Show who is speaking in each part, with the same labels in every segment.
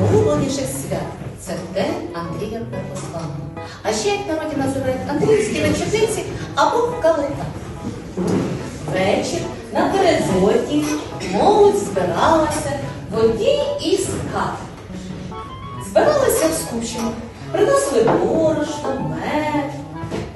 Speaker 1: найулюбленіших свят. Це День Андрія Первозваного. А ще як народі називають Андріївські вечорниці або калита. Вечір напередодні молодь збиралася в одній із хат. Збиралися в скупчину, приносили борошно, мед,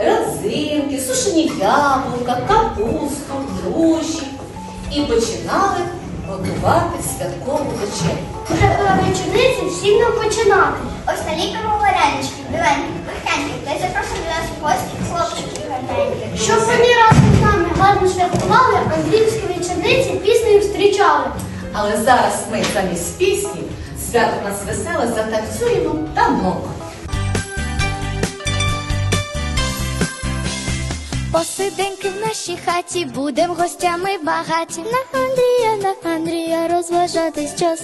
Speaker 1: родзинки, сушені яблука, капусту, груші і починали готувати святкову вечерю.
Speaker 2: Вже пора вечорниці всім нам починати. Ось наліпимо варенички, біленькі, пихенькі, та й запрошуємо до нас гості хлопчиків гарненьких. Щоб вони разом з нами гарно святкували, Андріївські вечорниці піснею зустрічали.
Speaker 1: Але зараз ми замість пісні свято нас веселе затанцюємо танок.
Speaker 3: Посиденьки в нашій хаті, будем гостями багаті. На Андрія, на Андрія розважатись час.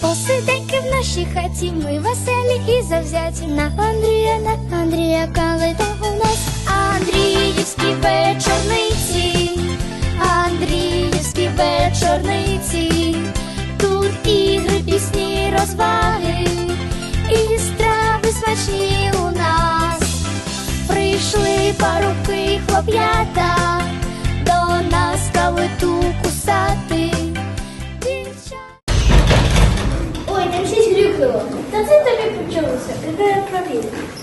Speaker 3: Посиденьки в нашій хаті, ми веселі і завзяті. На Андрія, на Андрія калита у нас. Андріївські вечорниці, Андріївські вечорниці. Тут ігри, пісні, розваги і страви смачні. Прийшли парубки хлоп'ята до нас калиту кусати.
Speaker 2: Ой, там щось грюкнуло. Та це тобі почулося, Іди я.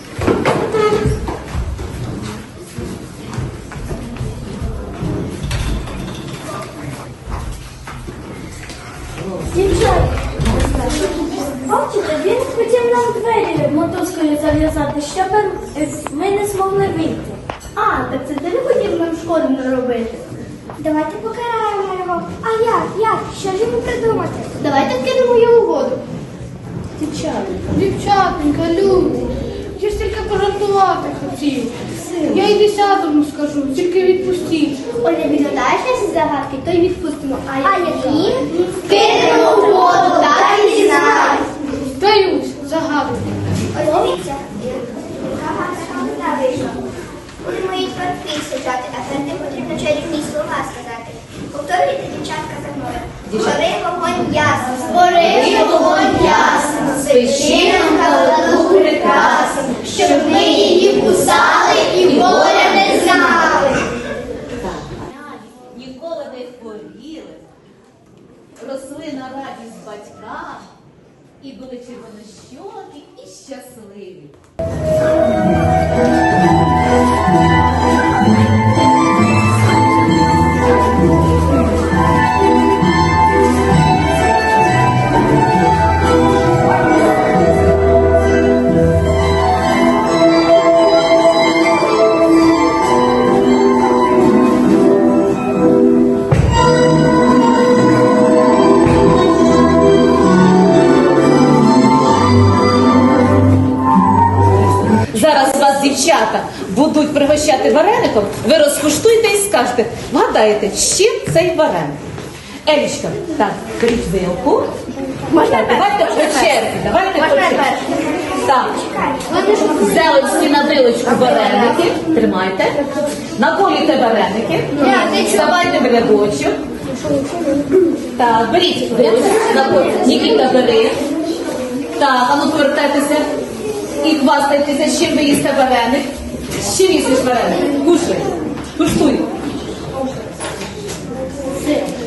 Speaker 2: Це ти не хотів нам шкоду не робити. Давайте покараємо його. А як? Як? Що ж йому придумати? Давайте вкинемо йому воду.
Speaker 4: Дівчатенька, дівчатенька, люди. Я ж тільки пожартувати хотів. Я й десятому скажу, тільки відпустіть.
Speaker 2: Оля, відгадаєш наші загадки, то й відпустимо. А, які? Кинемо в воду, так і дізнай.
Speaker 4: Даюсь, загадую.
Speaker 2: Ось дивіться, гарна вийшла. Будемо її тепер підсаджати, а перед тим потрібно чарівні слова сказати. Повторюйте, дівчатка, за мною. Гори вогонь ясно, звори вогонь ясно, священном каладу прекрасно, щоб ми її кусали і воля не знали.
Speaker 1: Ніколи не хворіли, росли на радість батькам і були червонощокі і щасливі. Зараз вас, дівчата, будуть пригощати вареником, ви розкуштуєте і скажете, вгадаєте, з чим цей вареник? Елічка, так, беріть вилку. Так, давайте по черзі, давайте по черзі. Так, всі на вилочку вареники, тримайте, наколюйте вареники, вставайте в рядочок. Так, беріть вилочку. Нікіта, бери. Так, а ну повертайтеся і хвастайтеся, з чим ви їсте вареник. З чим їсиш вареник? Кушай. Куштуй.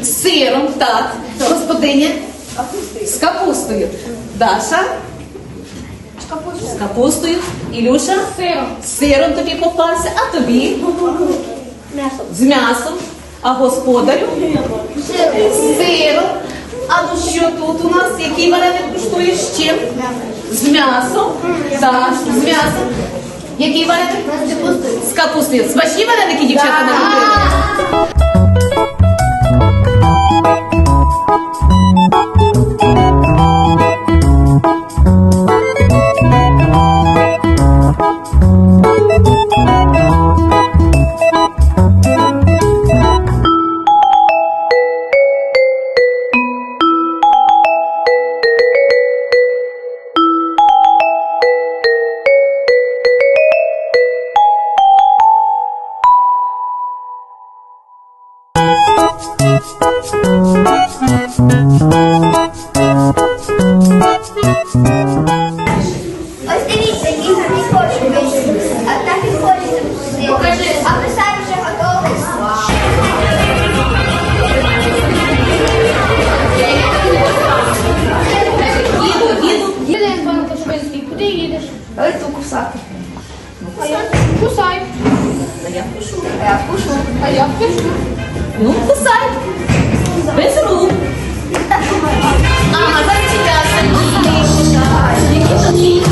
Speaker 1: З сиром, так. Господиня. З капустою. Даша. З капустою. Ілюша. З сиром. З сиром тобі попався, а тобі? З м'ясом. А господарю? З сиром. А ну що тут у нас? Який вареник куштуєш? З чим? З м'ясом. Так, з м'ясом. Який вареник? З капустою. Смачні вареники, дівчата, не робили?
Speaker 2: А
Speaker 4: я кусай.
Speaker 1: А я кушу.
Speaker 2: А я кушу.
Speaker 4: А я кушу.
Speaker 1: Ну, кусай. Без рук. Ага, зараз тебя. я
Speaker 2: Вода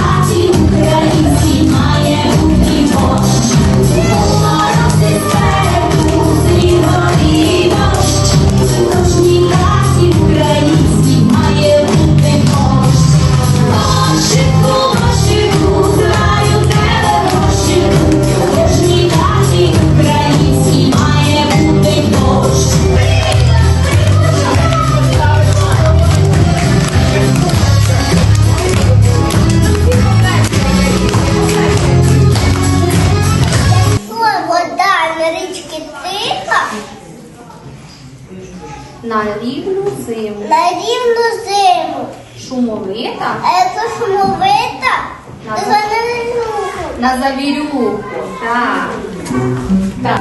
Speaker 5: рівну зиму.
Speaker 2: на рівну зиму.
Speaker 5: Шумовита
Speaker 2: Це шумовита, На любить.
Speaker 5: на завірюху. Так.